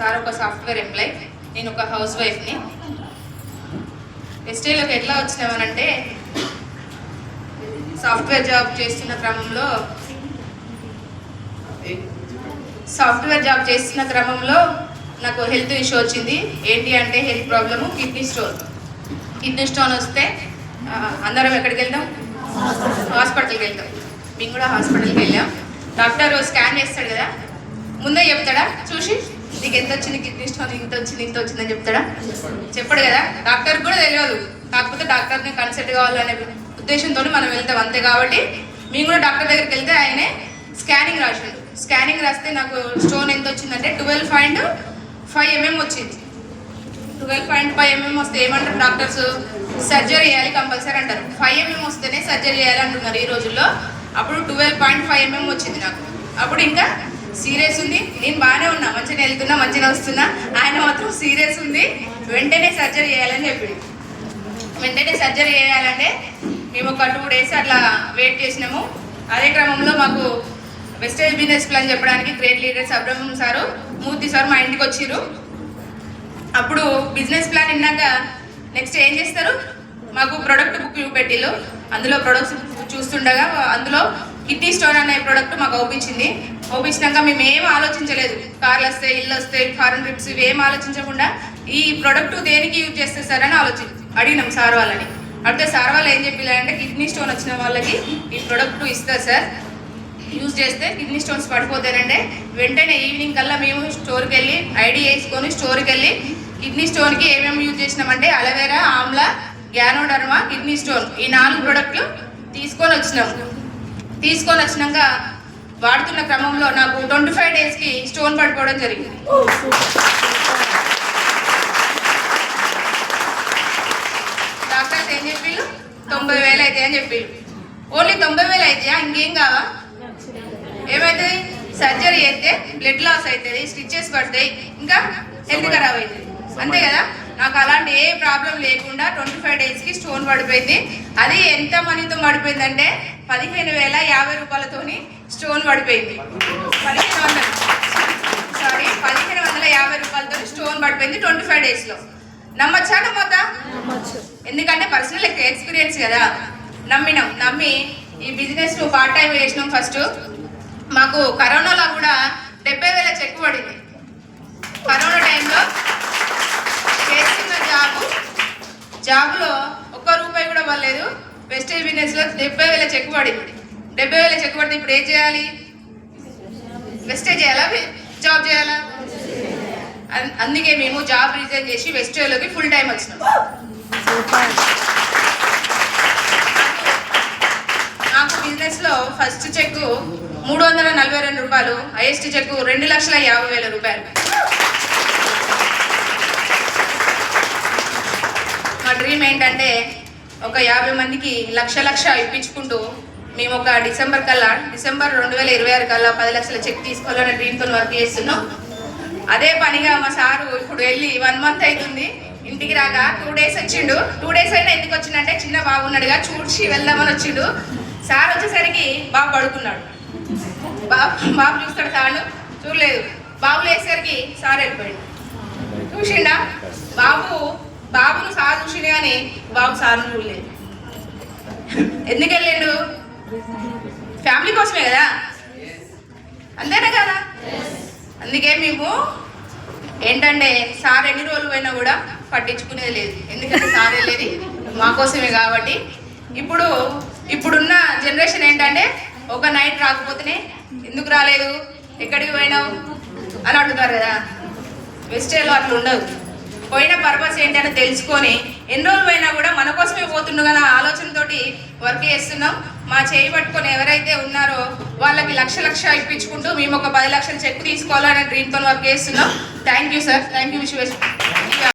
Sir ఒక software employee నేను ఒక హౌస్ వైఫ్ని. ఎస్టీలోకి ఎట్లా వచ్చినామనంటే సాఫ్ట్వేర్ జాబ్ చేస్తున్న క్రమంలో సాఫ్ట్వేర్ జాబ్ చేస్తున్న క్రమంలో నాకు హెల్త్ ఇష్యూ వచ్చింది. ఏంటి అంటే health problem kidney stone. Kidney stone వస్తే అందరం ఎక్కడికి వెళ్దాం? హాస్పిటల్కి వెళ్తాం మేము కూడా హాస్పిటల్కి వెళ్ళాం. డాక్టర్ స్కాన్ చేస్తాడు కదా. ముందే చెప్తాడా? చూసి? నీకు ఎంత వచ్చింది కిడ్నీ స్టోన్ ఇంత వచ్చింది ఇంత వచ్చిందని చెప్తాడా? చెప్పడు కదా. డాక్టర్ కూడా తెలియదు. కాకపోతే డాక్టర్ని కన్సల్ట్ కావాలనే ఉద్దేశంతో మనం వెళ్తాం అంతే కాబట్టి మేము కూడా డాక్టర్ దగ్గరికి వెళ్తే ఆయనే స్కానింగ్ రాసిండు స్కానింగ్ రాస్తే నాకు స్టోన్ ఎంత వచ్చిందంటే ట్వెల్వ్ పాయింట్ ఫైవ్ ఎంఎం వచ్చింది. ట్వెల్వ్ పాయింట్ ఫైవ్ ఎంఎం వస్తే ఏమంటారు డాక్టర్స్? సర్జరీ చేయాలి కంపల్సరీ అంటారు. ఫైవ్ ఎంఎం వస్తేనే సర్జరీ చేయాలి అంటున్నారు ఈ రోజుల్లో. అప్పుడు ట్వెల్వ్ పాయింట్ ఫైవ్ ఎంఎం వచ్చింది నాకు. అప్పుడు ఇంకా సీరియస్ ఉంది. నేను బాగానే ఉన్నా. మంచిగా వెళ్తున్నా మంచిగా వస్తున్నా. ఆయన మాత్రం సీరియస్ ఉంది. వెంటనే సర్జరీ చేయాలని చెప్పిండు. వెంటనే సర్జరీ చేయాలంటే మేము ఒక టూ డేస్ అట్లా వెయిట్ చేసినాము. అదే క్రమంలో మాకు వెస్టేజ్ బిజినెస్ ప్లాన్ చెప్పడానికి great leader Abraham sir Murthy sir మా ఇంటికి వచ్చిర్రు. అప్పుడు బిజినెస్ ప్లాన్ విన్నాక నెక్స్ట్ ఏం చేస్తారు? మాకు ప్రొడక్ట్ బుక్ పెట్టిల్లు. అందులో ప్రొడక్ట్స్ చూస్తుండగా అందులో కిడ్నీ స్టోన్ అనే ప్రోడక్ట్ మాకు ఓపించింది. అవుపించినాక మేము ఏం ఆలోచించలేదు. కార్లు వస్తే ఇల్లు వస్తే ఫారెన్ ట్రిప్స్ ఇవి ఏం ఆలోచించకుండా ఈ ప్రోడక్ట్ దేనికి యూజ్ చేస్తే సార్ అని ఆలోచి అడిగినాం సార్ వాళ్ళని. అడిగితే సార్ వాళ్ళు ఏం చెప్పిల్లంటే కిడ్నీ స్టోన్ వచ్చిన వాళ్ళకి ఈ ప్రోడక్ట్ ఇస్తారు సార్ యూజ్ చేస్తే కిడ్నీ స్టోన్స్ పడిపోతానంటే వెంటనే ఈవినింగ్ కల్లా మేము స్టోర్కి వెళ్ళి ఐడి వేసుకొని స్టోర్కి వెళ్ళి కిడ్నీ స్టోన్కి ఏమేమి యూజ్ చేసినామంటే aloe vera amla ganoderma kidney stone ఈ నాలుగు ప్రోడక్ట్లు తీసుకొని వచ్చినాం. తీసుకొని వచ్చినాక వాడుతున్న క్రమంలో నాకు ట్వంటీ ఫైవ్ డేస్కి స్టోన్ పడిపోవడం జరిగింది. డాక్టర్స్ ఏం చెప్పిళ్ళు? తొంభై వేలు అయితే అని చెప్పిళ్ళు. ఓన్లీ తొంభై వేలు అయితే ఇంకేం కావా? ఏమైతుంది సర్జరీ చేస్తే బ్లడ్ లాస్ అవుతుంది స్టిచెస్ పడతాయి ఇంకా హెల్త్ ఖరాబ్ అవుతుంది అంతే కదా? నాకు అలాంటి ఏ ప్రాబ్లం లేకుండా ట్వంటీ ఫైవ్ డేస్కి స్టోన్ పడిపోయింది. అది ఎంత మనీతో పడిపోయిందంటే పదిహేను వేల యాభై రూపాయలతోని స్టోన్ పడిపోయింది. పదిహేను వందలు. సారీ పదిహేను వందల యాభై రూపాయలతో స్టోన్ పడిపోయింది ట్వంటీ ఫైవ్ డేస్లో. నమ్మచ్చా నమ్మొద్దా? ఎందుకంటే పర్సనల్ ఎక్స్పీరియన్స్ కదా. నమ్మినాం. నమ్మి ఈ బిజినెస్ పార్ట్ టైం చేసినాం ఫస్ట్. మాకు కరోనాలో కూడా డెబ్బై వేల చెక్ పడింది. కరోనా టైంలో చేస్తున్న జాబు. జాబులో ఒక్క రూపాయి కూడా పడలేదు. వెస్టేజ్ బిజినెస్లో డెబ్బై వేల చెక్ పడింది. డెబ్బై వేల చెక్ పడితే ఇప్పుడు ఏం చేయాలి? వెస్టేజ్ చేయాలా? జాబ్ చేయాలా? అందుకే మేము జాబ్ రిజైన్ చేసి వెస్టేజ్లోకి ఫుల్ టైం వచ్చినాం. నాకు బిజినెస్లో ఫస్ట్ చెక్ మూడు వందల నలభై రెండు రూపాయలు హైయెస్ట్ చెక్ రెండు లక్షల యాభై వేల రూపాయలు మా డ్రీమ్ ఏంటంటే ఒక యాభై మందికి లక్ష లక్ష ఇప్పించుకుంటూ మేము ఒక డిసెంబర్ కల్లా డిసెంబర్ రెండు వేల ఇరవై ఆరు కల్లా పది లక్షల చెక్ తీసుకోవాలనే డ్రీమ్తో వర్క్ చేస్తున్నాం. అదే పనిగా మా సారు ఇప్పుడు వెళ్ళి వన్ మంత్ అవుతుంది. ఇంటికి రాక టూ డేస్ వచ్చిండు. టూ డేస్ అయినా ఎందుకు వచ్చిందంటే చిన్న బాబు ఉన్నాడుగా చూసి వెళ్దామని వచ్చిండు. సార్ వచ్చేసరికి బాబు పడుకున్నాడు. బాబు బాబు చూస్తాడు సార్లు చూడలేదు. బాబు లేసేసరికి సార్ వెళ్ళిపోయాడు. చూసిండా? బాబు బాబును సార్ చూసిండు కానీ బాబు సార్ చూడలేదు. ఎందుకు వెళ్ళాడు? ఫ్యామిలీ కోసమే కదా? అంతేనా కదా? అందుకే మేము ఏంటంటే సార్ ఎన్ని రోజులు పోయినా కూడా పట్టించుకునేది లేదు. ఎందుకంటే సార్ వెళ్ళేది మా కోసమే కాబట్టి. ఇప్పుడు ఇప్పుడున్న జనరేషన్ ఏంటంటే ఒక నైట్ రాకపోతేనే ఎందుకు రాలేదు? ఎక్కడికి పోయినావు? అని అడుగుతారు కదా. వెస్టేలో అట్లా ఉండదు. పోయిన పర్పస్ ఏంటని తెలుసుకొని ఎన్ని రోజులు పోయినా కూడా మన కోసమే పోతుండు కదా ఆలోచనతోటి వర్క్ చేస్తున్నాం. మా చేయి పట్టుకొని ఎవరైతే ఉన్నారో వాళ్ళకి లక్ష లక్ష ఇప్పించుకుంటూ మేము ఒక పది లక్షల చెక్ తీసుకోవాలనే డ్రీమ్తో వర్క్ చేస్తున్నాం. Thank you sir thank you Vishweshwara